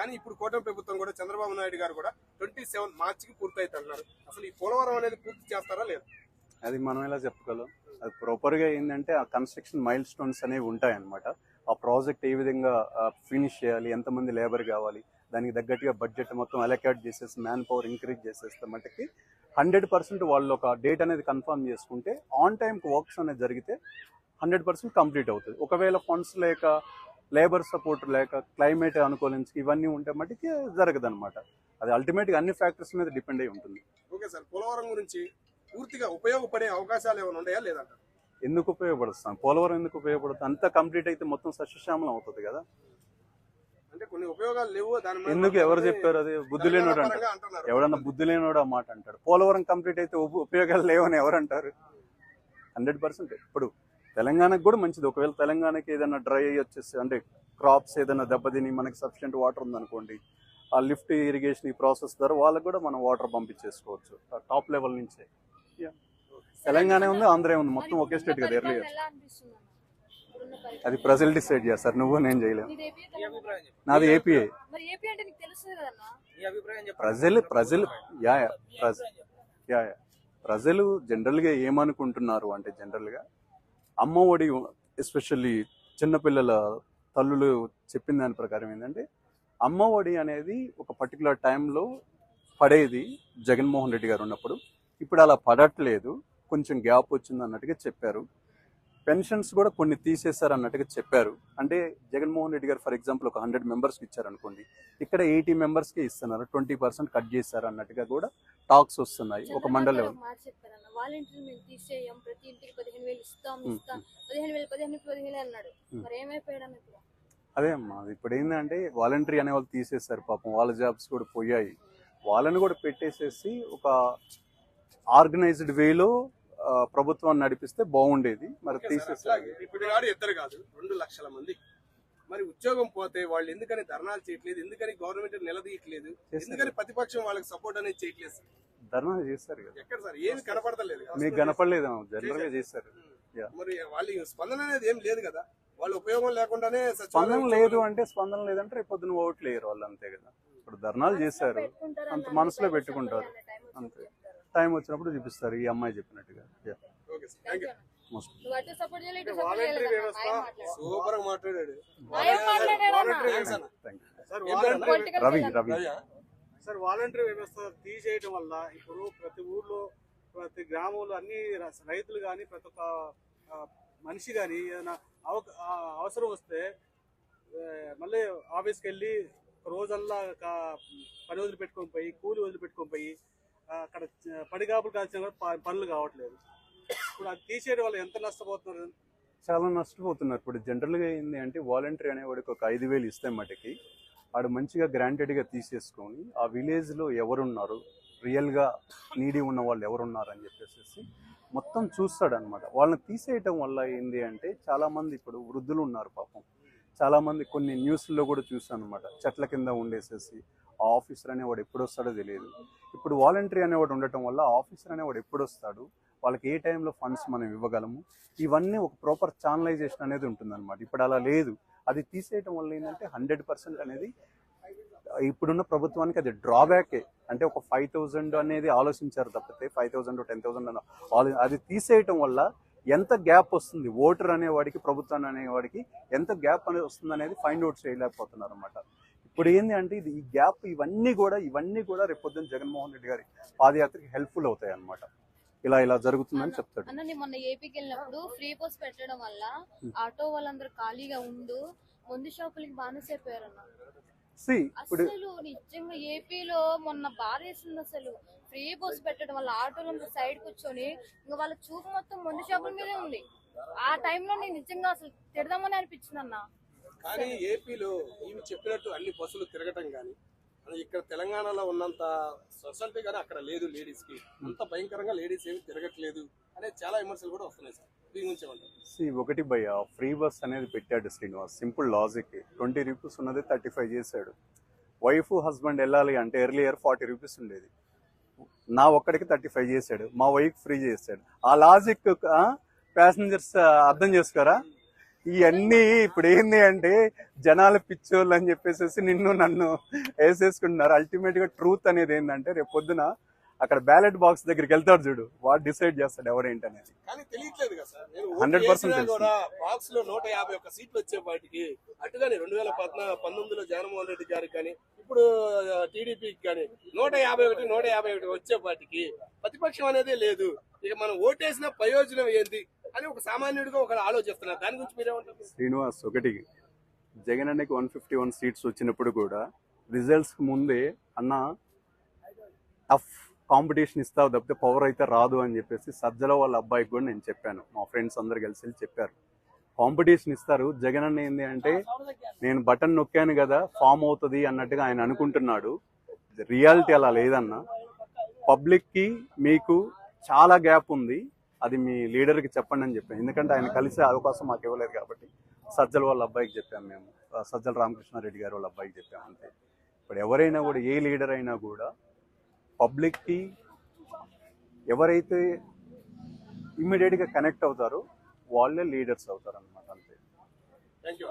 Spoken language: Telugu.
కానీ ఇప్పుడు కూటమి ప్రభుత్వం కూడా చంద్రబాబు నాయుడు గారు కూడా ట్వంటీ సెవెన్ మార్చికి పూర్తయితే అన్నారు అసలు ఈ పోలవరం అనేది పూర్తి చేస్తారా లేదు? అది మనం ఎలా చెప్పగలం అది ప్రాపర్గా ఏంటంటే ఆ కన్స్ట్రక్షన్ మైల్ స్టోన్స్ అనేవి ఉంటాయన్నమాట. ఆ ప్రాజెక్ట్ ఏ విధంగా ఫినిష్ చేయాలి ఎంతమంది లేబర్ కావాలి దానికి తగ్గట్టుగా బడ్జెట్ మొత్తం అలొకేట్ చేసేసి మ్యాన్ పవర్ ఇంక్రీజ్ చేసేస్తే మటుకి హండ్రెడ్ పర్సెంట్ వాళ్ళు ఒక డేట్ అనేది కన్ఫర్మ్ చేసుకుంటే ఆన్ టైంకి వర్క్స్ అనేది జరిగితే హండ్రెడ్ పర్సెంట్ కంప్లీట్ అవుతుంది. ఒకవేళ ఫండ్స్ లేక లేబర్ సపోర్ట్ లేక క్లైమేట్ అనుకూలించి ఇవన్నీ ఉంటే మటుకి జరగదు అనమాట అది అల్టిమేట్గా అన్ని ఫ్యాక్టర్స్ మీద డిపెండ్ అయి ఉంటుంది. ఓకే సార్ పోలవరం గురించి పూర్తిగా ఉపయోగపడే అవకాశాలు ఏమైనా ఉన్నాయా లేదంట ఎందుకు ఉపయోగపడుస్తాం పోలవరం ఎందుకు ఉపయోగపడుతుంది అంతా కంప్లీట్ అయితే మొత్తం సస్యశ్యామలం అవుతుంది కదా. అంటే కొన్ని ఉపయోగాలు లేవు దాని ఎందుకు ఎవరు చెప్పారు అది? బుద్ధి లేనోడు అంటారు. ఎవడన్నా బుద్ధి లేనోడు ఆ మాట అంటాడు. పోలవరం కంప్లీట్ అయితే ఉప- ఉపయోగాలు లేవని ఎవరు అంటారు? హండ్రెడ్ పర్సెంట్ ఇప్పుడు తెలంగాణకు కూడా మంచిది. ఒకవేళ తెలంగాణకి ఏదైనా డ్రై అయ్యి వచ్చేసి అంటే క్రాప్స్ ఏదైనా దెబ్బతిని మనకి సఫిషియెంట్ వాటర్ ఉందనుకోండి ఆ లిఫ్ట్ ఇరిగేషన్ ఈ ప్రాసెస్ ద్వారా వాళ్ళకి కూడా మనం వాటర్ పంపించేసుకోవచ్చు. టాప్ లెవెల్ నుంచే. తెలంగాణ ఉంది ఆంధ్ర ఉంది. మొత్తం ఒకే స్టేట్ కదా ఎర్లీ. అది ప్రజలు డిసైడ్ చేస్తారు నువ్వు నేను చేయలేము. నీది ఏపీఐ మరి ఏపీ అంటే నీకు తెలుస్తుంది కదన్నా నీ అభిప్రాయం చెప్పు ప్రజలు ప్రజలు. యా యా ప్రజలు జనరల్గా ఏమనుకుంటున్నారు అంటే జనరల్గా అమ్మ ఒడి ఎస్పెషల్లీ చిన్నపిల్లల తల్లులు చెప్పిన దాని ప్రకారం ఏంటంటే అమ్మ ఒడి అనేది ఒక పర్టికులర్ టైంలో పడేది జగన్మోహన్ రెడ్డి గారు ఉన్నప్పుడు. ఇప్పుడు అలా పడట్లేదు. కొంచెం గ్యాప్ వచ్చింది అన్నట్టుగా చెప్పారు. పెన్షన్స్ కూడా కొన్ని తీసేశారు అన్నట్టుగా చెప్పారు. అంటే జగన్మోహన్ రెడ్డి గారు ఫర్ ఎగ్జాంపుల్ ఒక హండ్రెడ్ మెంబర్స్కి ఇచ్చారనుకోండి. ఇక్కడ ఎయిటీ మెంబర్స్కి ఇస్తున్నారు? ట్వంటీ పర్సెంట్ కట్ చేశారు అన్నట్టుగా కూడా టాక్స్ వస్తున్నాయి. ఒక మండలి వాలంటీర్ మేము తీసేయం ప్రతి ఇంటికి పదిహేను వేలు ఇస్తాం ఇస్తాం. పదిహేను వేలు పదిహేను పదిహేను వేలు అన్నాడు. మరి ఏమైపోయాడు ఇప్పుడు అదే అమ్మా అది ఇప్పుడు ఏంటంటే వాలంటరీ అనే వాళ్ళు తీసేశారు పాపం. వాళ్ళ జాబ్స్ కూడా పోయాయి. వాళ్ళని కూడా పెట్టేసేసి ఒక ఆర్గనైజ్డ్ వేలో ప్రభుత్వాన్ని నడిపిస్తే బాగుండేది. మరి తీసేసారు ఇప్పుడు కాదు ఇద్దరు కాదు రెండు లక్షల మంది. మరి ఉద్యోగం పోతే వాళ్ళు ఎందుకని ధర్నాలు చేయట్లేదు ఎందుకని గవర్నమెంట్ నిలదీయట్లేదు ఎందుకని ప్రతిపక్షం వాళ్ళకి సపోర్ట్ అనేది చేయట్లేదు? ధర్నా చేశారు కదా. ఎక్కడ సార్? ఏమి కనపడతలేదు. కదా. మీకు కనపడలేదు జనరల్గా. మరి వాళ్ళ స్పందన అనేది ఏం లేదు కదా. వాళ్ళ ఉపయోగం లేకుండానే స్పందన లేదు అంటే స్పందన లేదంటే రేపు పొద్దున ఓట్లు వేయరు వాళ్ళు అంతే కదా. ఇప్పుడు ధర్నాలు చేశారు. పెట్టుకుంటారు అంత మనసులో పెట్టుకుంటారు. అంతే. టైం వచ్చినప్పుడు చూపిస్తారు ఈ అమ్మాయి చెప్పినట్టుగా. సూపర్ మాట్లాడాడు. రవి. రవి? సార్ వాలంటరీ వ్యవస్థ తీసేయడం వల్ల ఇప్పుడు ప్రతి ఊర్లో ప్రతి గ్రామంలో అన్ని రైతులు కానీ ప్రతి ఒక్క మనిషి కానీ ఏదైనా అవసరం వస్తే మళ్ళీ ఆఫీస్కి వెళ్ళి ఒక రోజల్లా కా- పని వదిలిపెట్టుకొని పోయి కూలి వదిలిపెట్టుకొని పోయి అక్కడ పడిగాపులు కాల్చిన కూడా పనులు కావట్లేదు. ఇప్పుడు అది తీసేయడం వల్ల ఎంత నష్టపోతున్నారు? చాలా నష్టపోతున్నారు. ఇప్పుడు జనరల్గా ఏంటి అంటే వాలంటరీ అనేవాడికి ఒక ఐదు వేలు ఇస్తే మటుకి వాడు మంచిగా గ్రాంటెడ్గా తీసేసుకొని ఆ విలేజ్లో ఎవరున్నారు? రియల్గా నీడి ఉన్న వాళ్ళు ఎవరున్నారు అని చెప్పేసి మొత్తం చూస్తాడనమాట వాళ్ళని తీసేయటం వల్ల ఏంటి అంటే చాలామంది ఇప్పుడు వృద్ధులు ఉన్నారు పాపం. చాలామంది కొన్ని న్యూస్లో కూడా చూసాను అనమాట చెట్ల కింద ఉండేసేసి ఆ ఆఫీసర్ అనేవాడు ఎప్పుడు వస్తాడో తెలియదు. ఇప్పుడు వాలంటరీ అనేవాడు ఉండటం వల్ల ఆఫీసర్ అనేవాడు ఎప్పుడు వస్తాడు వాళ్ళకి ఏ టైంలో ఫండ్స్ మనం ఇవ్వగలము? ఇవన్నీ ఒక ప్రాపర్ ఛానలైజేషన్ అనేది ఉంటుందన్నమాట. ఇప్పుడు అలా లేదు. అది తీసేయటం వల్ల ఏంటంటే హండ్రెడ్ పర్సెంట్ అనేది ఇప్పుడున్న ప్రభుత్వానికి అది డ్రాబ్యాకే అంటే ఒక ఫైవ్ థౌజండ్ అనేది ఆలోచించారు తప్పితే ఫైవ్ థౌజండ్ టెన్ థౌజండ్ అది తీసేయటం వల్ల ఎంత గ్యాప్ వస్తుంది? ఓటర్ అనేవాడికి ప్రభుత్వాన్ని అనేవాడికి ఎంత గ్యాప్ అనేది వస్తుంది అనేది ఫైండ్ అవుట్ చేయలేకపోతున్నారు అనమాట ఇప్పుడు ఏంది అంటే ఇది ఈ గ్యాప్ ఇవన్నీ కూడా ఇవన్నీ కూడా రేపొద్దున జగన్మోహన్ రెడ్డి గారి పాదయాత్రకి హెల్ప్ఫుల్ అవుతాయి అన్నమాట. ఇలా ఇలా జరుగుతుందని చెప్తాడు. అన్న నేను మొన్న ఏపీకి వెళ్ళినప్పుడు ఫ్రీ బస్ పెట్టడం వల్ల ఆటో వాళ్ళందరూ ఖాళీగా ఉండు ముందు షాపులకి సి ఇప్పుడు అసలు నిజంగా ఏపీలో మొన్న బాధేసింది అసలు. ఫ్రీ బస్ పెట్టడం వల్ల ఆటోలు సైడ్ కూర్చొని ఇంకా వాళ్ళ చూపు మొత్తం ముందు షాపుల మీదే ఉంది. ఆ టైంలో నేను నిజంగా అసలు తిడదామని అనిపించింది అన్న కానీ ఏపీలో ఈమె చెప్పినట్టు అన్ని బస్సులు తిరగటం కానీ ఇక్కడ తెలంగాణలో ఉన్నంత సొసైటీ కానీ అక్కడ లేదు లేడీస్కి. అంత భయంకరంగా లేడీస్ ఏమి తిరగట్లేదు అనే చాలా విమర్శలు కూడా వస్తున్నాయి సార్. సి ఒకటి భయ ఫ్రీ బస్ అనేది పెట్టాడు Srinivas simple logic. Twenty rupees ఉన్నది థర్టీ ఫైవ్ చేశాడు. వైఫ్ హస్బెండ్ వెళ్ళాలి అంటే ఎర్లియర్ ఫార్టీ రూపీస్ ఉండేది. నా ఒక్కడికి థర్టీ ఫైవ్ చేశాడు మా వైఫ్ ఫ్రీ చేశాడు. ఆ లాజిక్ ప్యాసింజర్స్ అర్థం చేసుకోరా? ఇవన్నీ ఇప్పుడు ఏంది అంటే జనాల పిచ్చోళ్ళు అని చెప్పేసి నిన్ను నన్ను వేసేసుకుంటున్నారు. అల్టిమేట్గా ట్రూత్ అనేది ఏంటంటే రేపు పొద్దున అక్కడ బ్యాలెట్ బాక్స్ దగ్గరికి వెళ్తాడు చూడు. వాడు డిసైడ్ చేస్తాడు ఎవరేంటి అనేది. కానీ తెలియట్లేదు కదా సార్. నేను 100% వేసినా తెలుసు. కూడా బాక్స్లో నూట యాభై ఒక్క సీట్లు వచ్చే వాటికి అటుగాని రెండు వేల పంతొమ్మిదిలో జగన్మోహన్ రెడ్డి గారికి కానీ ఇప్పుడు టీడీపీకి కానీ నూట యాభై ఒకటి నూట యాభై ఒకటి వచ్చే వాటికి ప్రతిపక్షం అనేది లేదు. ఇక మనం ఓటేసిన ప్రయోజనం ఏంది? అని ఒక సామాన్యుడిగా ఒకరు ఆలోచిస్తున్నారు. దాని గురించి మీరేమంటారు? శ్రీనివాస్ ఒకటి. జగన్ అన్నకి వన్ ఫిఫ్టీ వన్ సీట్స్ వచ్చినప్పుడు కూడా రిజల్ట్స్ ముందే అన్న టఫ్ కాంపిటీషన్ ఇస్తావు తప్పితే పవర్ అయితే రాదు అని చెప్పేసి సజ్జల వాళ్ళ అబ్బాయికి కూడా నేను చెప్పాను. మా ఫ్రెండ్స్ అందరు కలిసి వెళ్ళి చెప్పారు. కాంపిటీషన్ ఇస్తారు. జగన్ అన్న ఏంది అంటే నేను బటన్ నొక్కాను కదా ఫామ్ అవుతుంది అన్నట్టుగా ఆయన అనుకుంటున్నాడు. రియాలిటీ అలా లేదన్న. పబ్లిక్కి మీకు చాలా గ్యాప్ ఉంది. అది మీ లీడర్కి చెప్పండి అని చెప్పాను. ఎందుకంటే ఆయన కలిసే అవకాశం మాకు ఇవ్వలేదు కాబట్టి సజ్జల వాళ్ళ అబ్బాయికి చెప్పాము మేము. సజ్జల రామకృష్ణారెడ్డి గారు వాళ్ళ అబ్బాయికి చెప్పాము అంతే. ఇప్పుడు ఎవరైనా కూడా ఏ లీడర్ అయినా కూడా పబ్లిక్కి ఎవరైతే ఇమ్మీడియట్గా కనెక్ట్ అవుతారో వాళ్ళే లీడర్స్ అవుతారు అనమాట అంతే. Thank you